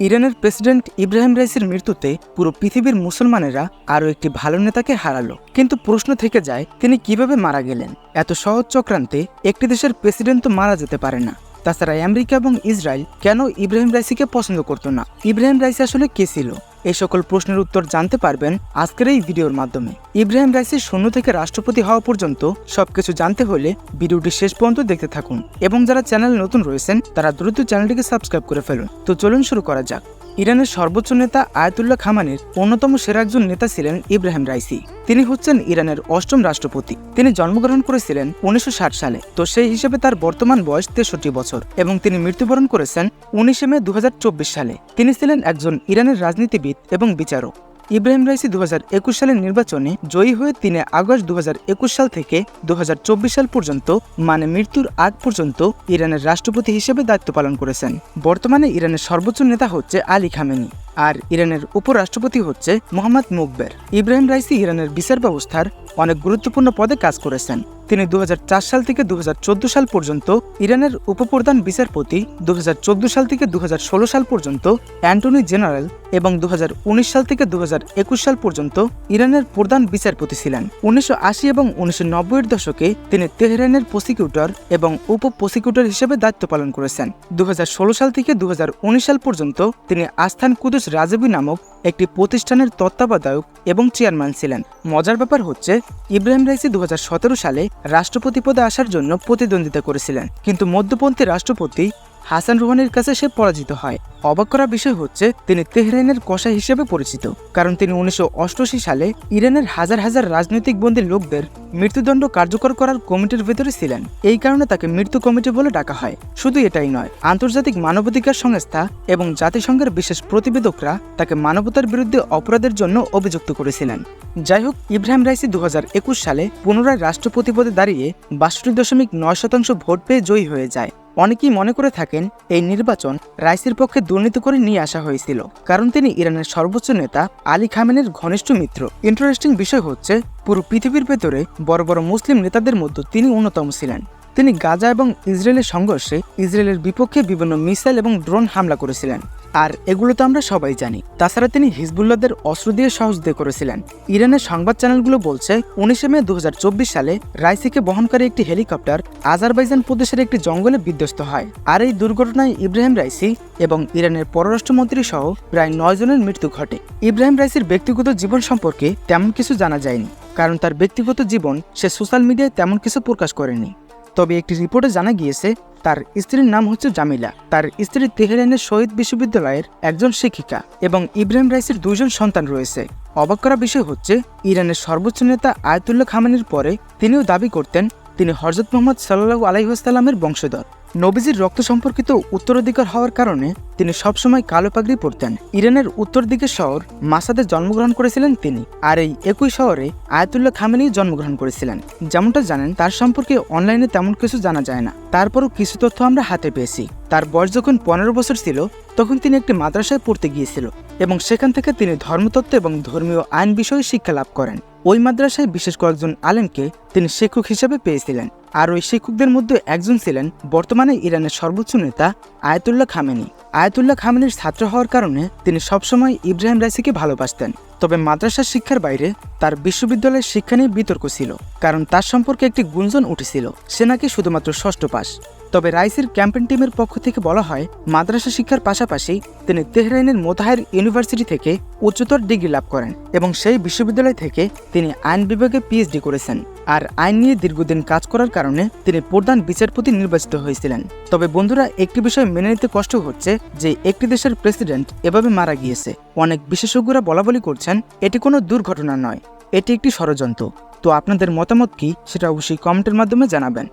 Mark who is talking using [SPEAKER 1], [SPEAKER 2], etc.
[SPEAKER 1] ইরানের প্রেসিডেন্ট ইব্রাহিম রাইসির মৃত্যুতে পুরো পৃথিবীর মুসলমানেরা আরও একটি ভালো নেতাকে হারালো। কিন্তু প্রশ্ন থেকে যায়, তিনি কীভাবে মারা গেলেন? এত সহজ চক্রান্তে একটি দেশের প্রেসিডেন্ট তো মারা যেতে পারে না। তাছাড়া আমেরিকা এবং ইসরায়েল কেন ইব্রাহিম রাইসিকে পছন্দ করতো না? ইব্রাহিম রাইসি আসলে কে ছিল? এই সকল প্রশ্নের উত্তর জানতে পারবেন আজকের এই ভিডিওর মাধ্যমে। ইব্রাহিম রাইসি শূন্য থেকে রাষ্ট্রপতি হওয়া পর্যন্ত সবকিছু জানতে হলে ভিডিওটি শেষ পর্যন্ত দেখতে থাকুন এবং যারা চ্যানেল নতুন রয়েছেন, তারা দ্রুত চ্যানেলটিকে সাবস্ক্রাইব করে ফেলুন। তো চলুন শুরু করা যাক। ইরানের সর্বোচ্চ নেতা আয়াতুল্লাহ খামানের অন্যতম সেরা একজন নেতা ছিলেন ইব্রাহিম রাইসি। তিনি হচ্ছেন ইরানের অষ্টম রাষ্ট্রপতি। তিনি জন্মগ্রহণ করেছিলেন উনিশশো ষাট সালে, তো সেই হিসেবে তার বর্তমান বয়স তেষট্টি বছর এবং তিনি মৃত্যুবরণ করেছেন উনিশে মে দু হাজার চব্বিশ সালে। তিনি ছিলেন একজন ইরানের রাজনীতিবিদ এবং বিচারক। ইব্রাহিম রাইসি দু হাজার একুশ সালের নির্বাচনে জয়ী হয়ে তিনি আগস্ট দু হাজার একুশ সাল থেকে দু হাজার চব্বিশ সাল পর্যন্ত মানে মৃত্যুর আগ পর্যন্ত, ইরানের রাষ্ট্রপতি হিসেবে দায়িত্ব পালন করেছেন। বর্তমানে ইরানের সর্বোচ্চ নেতা হচ্ছে আলী খামেনি, আর ইরানের উপরাষ্ট্রপতি হচ্ছে মোহাম্মদ মুকবের। ইব্রাহিম রাইসি ইরানের বিচার ব্যবস্থার অনেক গুরুত্বপূর্ণ পদে কাজ করেছেন। তিনি দু হাজার চার সাল থেকে দু হাজার চোদ্দ সাল পর্যন্ত ইরানের উপপ্রধান বিচারপতি দু হাজার চোদ্দ সাল থেকে দু হাজার ষোলো সাল পর্যন্ত অ্যান্টনি জেনারেল এবং দুহাজার উনিশ সাল থেকে দুহাজার একুশ সাল পর্যন্ত ইরানের প্রধান বিচারপতি ছিলেন। উনিশশো আশি এবং উনিশশো এর দশকে তিনি তেহরানের প্রসিকিউটর এবং উপ প্রসিকিউটর হিসেবে দায়িত্ব পালন করেছেন। দুহাজার ষোলো সাল থেকে দুহাজার উনিশ সাল পর্যন্ত তিনি আস্থান কুদুস রাজবি নামক একটি প্রতিষ্ঠানের তত্ত্বাবধায়ক এবং চেয়ারম্যান ছিলেন। মজার ব্যাপার হচ্ছে, ইব্রাহিম রাইসি দু হাজার সতেরো সালে রাষ্ট্রপতি পদে আসার জন্য প্রতিদ্বন্দ্বিতা করেছিলেন। কিন্তু মধ্যপন্থী রাষ্ট্রপতি হাসান রুহানির কাছে সে পরাজিত হয়। অবাক করা বিষয় হচ্ছে, তিনি তেহরানের কষা হিসেবে পরিচিত, কারণ তিনি উনিশশো অষ্টআশি সালে ইরানের হাজার হাজার রাজনৈতিক বন্দী লোকদের মৃত্যুদণ্ড কার্যকর করার কমিটির ভেতরে ছিলেন। এই কারণে তাকে মৃত্যু কমিটি বলে ডাকা হয়। শুধু এটাই নয়, আন্তর্জাতিক মানবাধিকার সংস্থা এবং জাতিসংঘের বিশেষ প্রতিবেদকরা তাকে মানবতার বিরুদ্ধে অপরাধের জন্য অভিযুক্ত করেছিলেন। যাই হোক, ইব্রাহিম রাইসি দু হাজার একুশ সালে পুনরায় রাষ্ট্রপতি পদে দাঁড়িয়ে বাষট্টি দশমিক নয় শতাংশ ভোট পেয়ে জয়ী হয়ে যায়। অনেকেই মনে করে থাকেন এই নির্বাচন রাইসির পক্ষে দুর্নীতি করে নিয়ে আসা হয়েছিল, কারণ তিনি ইরানের সর্বোচ্চ নেতা আলী খামেনের ঘনিষ্ঠ মিত্র। ইন্টারেস্টিং বিষয় হচ্ছে, পুরো পৃথিবীর ভেতরে বড় বড় মুসলিম নেতাদের মধ্যে তিনি অন্যতম ছিলেন। তিনি গাজা এবং ইসরায়েলের সংঘর্ষে ইসরায়েলের বিপক্ষে বিভিন্ন মিসাইল এবং ড্রোন হামলা করেছিলেন। আর এগুলো তো আমরা সবাই জানি। তাছাড়া তিনি হিজবুল্লাদের অস্ত্র দিয়ে সহযোগিতা করেছিলেন। ইরানের সংবাদ চ্যানেলগুলো বলছে, উনিশে মে দু হাজার চব্বিশ সালে রাইসিকে বহনকারী একটি হেলিকপ্টার আজারবাইজান প্রদেশের একটি জঙ্গলে বিধ্বস্ত হয়। আর এই দুর্ঘটনায় ইব্রাহিম রাইসি এবং ইরানের পররাষ্ট্রমন্ত্রী সহ প্রায় নয় জনের মৃত্যু ঘটে। ইব্রাহিম রাইসির ব্যক্তিগত জীবন সম্পর্কে তেমন কিছু জানা যায়নি, কারণ তার ব্যক্তিগত জীবন সে সোশ্যাল মিডিয়ায় তেমন কিছু প্রকাশ করেনি। তবে একটি রিপোর্টে জানা গিয়েছে তার স্ত্রীর নাম হচ্ছে জামিলা। তার স্ত্রী তেহরানের শহীদ বিশ্ববিদ্যালয়ের একজন শিক্ষিকা এবং ইব্রাহিম রাইসের দুজন সন্তান রয়েছে। অবাক করা বিষয় হচ্ছে, ইরানের সর্বোচ্চ নেতা আয়তুল্লাহ খামানের পরে তিনিও দাবি করতেন, তিনি হরজত মোহাম্মদ সাল্লাহ আলাইহাস্লামের বংশধর। নবীজির রক্ত সম্পর্কিত উত্তরাধিকার হওয়ার কারণে তিনি সবসময় কালো পাগড়ি পরতেন। ইরানের উত্তর দিকের শহর মাসাদে জন্মগ্রহণ করেছিলেন তিনি আর এই একই শহরে আয়াতুল্লাহ খামেনি জন্মগ্রহণ করেছিলেন। যেমনটা জানেন, তার সম্পর্কে অনলাইনে তেমন কিছু জানা যায় না। তারপরও কিছু তথ্য আমরা হাতে পেয়েছি। তার বয়স যখন পনেরো বছর ছিল, তখন তিনি একটি মাদ্রাসায় পড়তে গিয়েছিল এবং সেখান থেকে তিনি ধর্মতত্ত্ব এবং ধর্মীয় আইন বিষয়ে শিক্ষা লাভ করেন। ওই মাদ্রাসায় বিশেষ কয়েকজন আলেমকে তিনি শিক্ষক হিসেবে পেয়েছিলেন। আর ওই শিক্ষকদের মধ্যে একজন ছিলেন বর্তমানে ইরানের সর্বোচ্চ নেতা আয়াতুল্লাহ খামেনি। আয়াতুল্লাহ খামেনির ছাত্র হওয়ার কারণে তিনি সবসময় ইব্রাহিম রাইসিকে ভালোবাসতেন, তবে মাদ্রাসা শিক্ষার বাইরে তার বিশ্ববিদ্যালয়ের শিক্ষা নিয়ে বিতর্ক ছিল, কারণ তার সম্পর্কে একটি গুঞ্জন উঠেছিল। সে নাকি শুধুমাত্র ষষ্ঠ পাস। তবে রাইসের ক্যাম্পেন টিমের পক্ষ থেকে বলা হয়, মাদ্রাসা শিক্ষার পাশাপাশি তিনি তেহরাইনের মোতাহের ইউনিভার্সিটি থেকে উচ্চতর ডিগ্রি লাভ করেন এবং সেই বিশ্ববিদ্যালয় থেকে তিনি আইন বিভাগে পিএইচডি করেছেন। আর আইন নিয়ে দীর্ঘদিন কাজ করার কারণে তিনি প্রধান বিচারপতি নির্বাচিত হয়েছিলেন। তবে বন্ধুরা, একটি বিষয় মেনে নিতে কষ্ট হচ্ছে যে একটি দেশের প্রেসিডেন্ট এভাবে মারা গিয়েছে। অনেক বিশেষজ্ঞরা বলা বলি করছেন, এটি কোনো দুর্ঘটনা নয়, এটি একটি ষড়যন্ত্র। তো আপনাদের মতামত কি? সেটা অবশ্যই কমেন্টের মাধ্যমে জানাবেন।